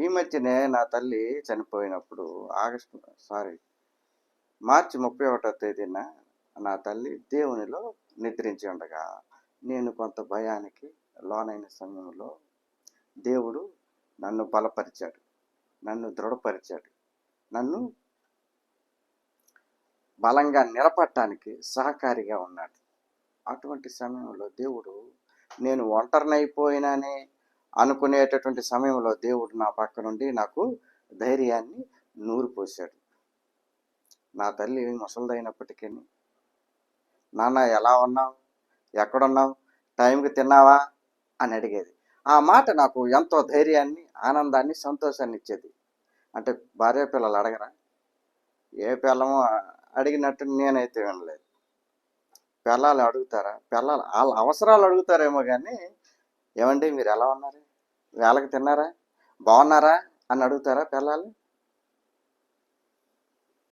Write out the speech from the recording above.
ఈ మధ్యనే నా తల్లి చనిపోయినప్పుడు ఆగస్టు సారీ మార్చి ముప్పై ఒకటో తేదీన నా తల్లి దేవునిలో నిద్రించి ఉండగా నేను కొంత భయానికి లోనైన సమయంలో దేవుడు నన్ను బలపరిచాడు నన్ను దృఢపరిచాడు నన్ను బలంగా నిలబడటానికి సహకారిగా ఉన్నాడు. అటువంటి సమయంలో దేవుడు నేను ఒంటరినైపోయినానే అనుకునేటటువంటి సమయంలో దేవుడు నా పక్క నుండి నాకు ధైర్యాన్ని నూరు పోశాడు. నా తల్లి ముసలిదైనప్పటికీ నాన్న ఎలా ఉన్నావు? ఎక్కడున్నావు? టైంకి తిన్నావా? అని అడిగేది. ఆ మాట నాకు ఎంతో ధైర్యాన్ని ఆనందాన్ని సంతోషాన్ని ఇచ్చేది. అంటే భార్య పిల్లలు అడగరా? ఏ పిల్లమో అడిగినట్టు నేనైతే వినలేదు. పిల్లలు అడుగుతారా? పిల్లలు వాళ్ళ అవసరాలు అడుగుతారేమో కానీ ఏమండి మీరు ఎలా ఉన్నారు? వేళకి తిన్నారా? బాగున్నారా? అని అడుగుతారా పిల్లలు?